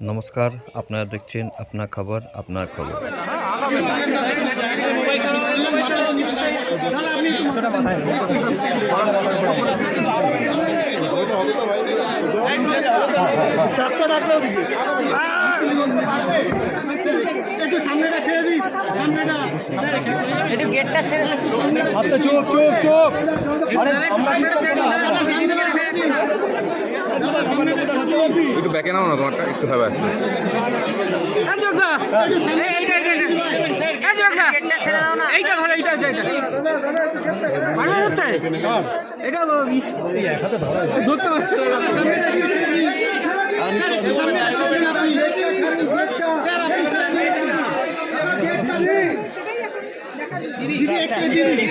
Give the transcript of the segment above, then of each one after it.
নমস্কার আপনারা দেখছেন আপনার খবর আপনার খবর একটু সামনেটা ছেড়ে দিই সামনেটা একটু গেটটা ছেড়ে দাও। আচ্ছা চুপ একটু ব্যাকে নাও না তোমারটা একটু ভাবে আসবে এইটা ধরে এইটা মানে এটা ধরতে পারছে দিন। দিদি, একটু দিদি।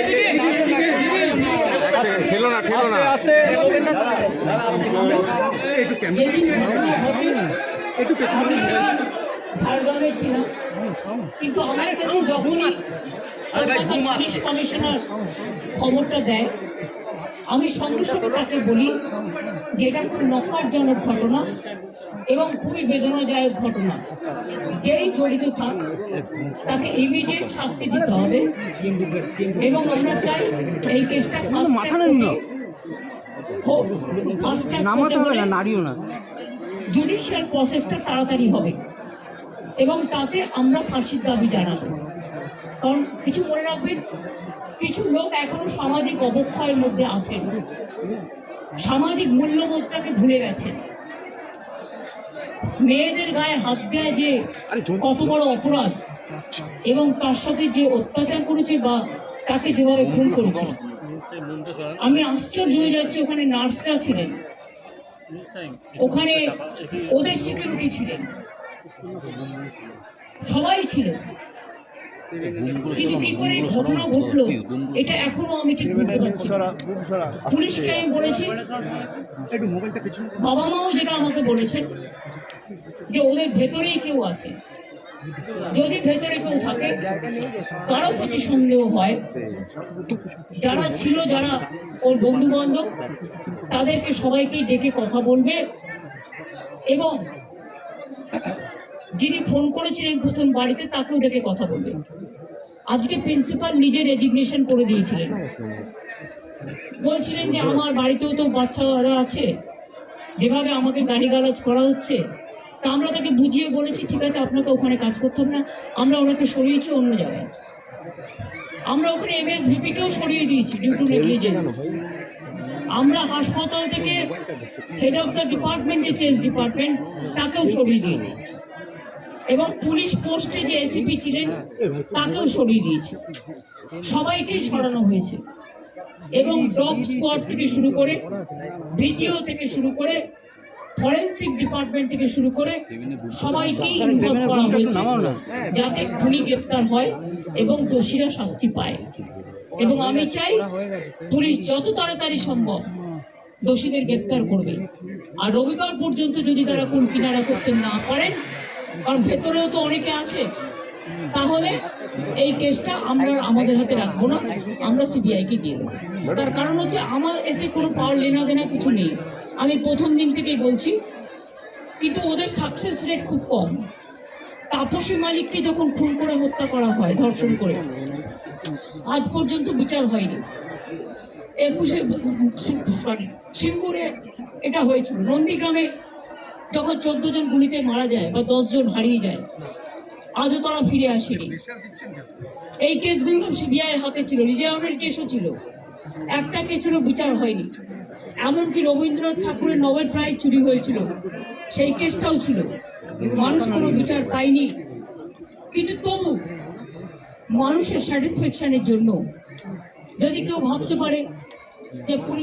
দিদি, ঠেলো না ঠেলো না। ঝাড়গ্রামে ছিলাম কিন্তু আমার কাছে যখনই পুলিশ কমিশনার খবরটা দেয় আমি সঙ্গে সঙ্গে তাকে বলি যে এটা খুব নকারজনক ঘটনা এবং খুবই বেদনাদায়ক ঘটনা। যেই জড়িত থাক তাকে ইমিডিয়েট শাস্তি দিতে হবে এবং আমরা চাই এই কেসটা মাথা হোক নামাতে হবে না নাড়িও না। জুডিশিয়াল প্রসেসটা তাড়াতাড়ি হবে। এবং তাতে আমরা ফাঁসির দাবি জানাব। কারণ কিছু মনে রাখবেন কিছু লোক এখনও সামাজিক অবক্ষয়ের মধ্যে আছেন। সামাজিক মূল্যবোধটাকে ভুলে গেছেন। মেয়েদের গায়ে হাত দেয় যে কত বড় অপরাধ এবং তার সাথে যে অত্যাচার করেছে বা তাকে যেভাবে খুন করেছে। আমি আশ্চর্য হয়ে যাচ্ছি ওখানে নার্সরা ছিলেন। ওখানে ওদের সিকিউরিটি ছিলেন। সবাই ছিল। কিন্তু কি করে ঘটনা ঘটলো এটা এখনও আমি ঠিক বুঝতে পারছি পুলিশকে আমি বলেছি বাবা মাও যেটা আমাকে বলেছেন যে ওদের ভেতরেই কেউ আছে। যদি ভেতরে কেউ থাকে কারও প্রতি সন্দেহ হয় যারা ছিল যারা ওর বন্ধু বান্ধব তাদেরকে সবাইকে ডেকে কথা বলবে এবং যিনি ফোন করেছিলেন প্রথম বাড়িতে তাকেও ডেকে কথা বলবে আজকে প্রিন্সিপাল নিজে রেজিগনেশন করে দিয়েছিলেন। বলছিলেন যে আমার বাড়িতেও তো বাচ্চারা আছে যেভাবে আমাকে গালিগালাজ করা হচ্ছে তা আমরা তাকে বুঝিয়ে বলেছি ঠিক আছে আপনাকে ওখানে কাজ করতে হবে না আমরা ওনাকে সরিয়েছি অন্য জায়গায়। আমরা ওখানে এমএসভিপিকেও সরিয়ে দিয়েছি ডিউ টু নেগলিজেন্স। আমরা হাসপাতাল থেকে হেড অফ দ্য ডিপার্টমেন্ট যে চেস ডিপার্টমেন্ট তাকেও সরিয়ে দিয়েছি। এবং পুলিশ পোস্টে যে এসিপি ছিলেন তাকেও সরিয়ে দিয়েছে। সবাইকেই সরানো হয়েছে। এবং ডগ স্কোয়াড থেকে শুরু করে ভিডিও থেকে শুরু করে ফরেন্সিক ডিপার্টমেন্ট থেকে শুরু করে সবাইকেই ইনভলভ করা হয়েছে যাতে খুনি গ্রেপ্তার হয় এবং দোষীরা শাস্তি পায়। এবং আমি চাই পুলিশ যত তাড়াতাড়ি সম্ভব দোষীদের গ্রেপ্তার করবে। আর রবিবার পর্যন্ত যদি তারা কোন কিনারা করতে না পারেন কারণ ভেতরেও তো অনেকে আছে। তাহলে এই কেসটা আমরা আমাদের হাতে রাখব না, আমরা সিবিআইকে দিয়ে দেবো। তার কারণ হচ্ছে আমার এতে কোনো পাওয়ার লেনা দেনা কিছু নেই। আমি প্রথম দিন থেকেই বলছি, কিন্তু ওদের সাকসেস রেট খুব কম। তাপসী মালিককে যখন খুন করে হত্যা করা হয়, ধর্ষণ করে, আজ পর্যন্ত বিচার হয়নি। একুশে, সরি, সিঙ্গুরে এটা হয়েছিল, নন্দীগ্রামে যখন চোদ্দ জন গুলিতে মারা যায় বা জন হারিয়ে যায়। আজও তারা ফিরে আসেনি। এই কেসগুলো সিবিআই এর হাতে ছিল, রিজার্ভের কেসও ছিল। একটা কেসেরও বিচার হয়নি। এমনকি রবীন্দ্রনাথ ঠাকুরের নোবেল প্রাইজ চুরি হয়েছিল। সেই কেসটাও ছিল। মানুষ কোনো বিচার পায়নি। কিন্তু তবু মানুষের স্যাটিসফ্যাকশনের জন্য যদি কেউ ভাবতে পারে ঠিক মতো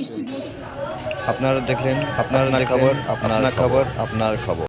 আপনারা দেখলেন আপনার খবর আপনার খবর আপনার খবর।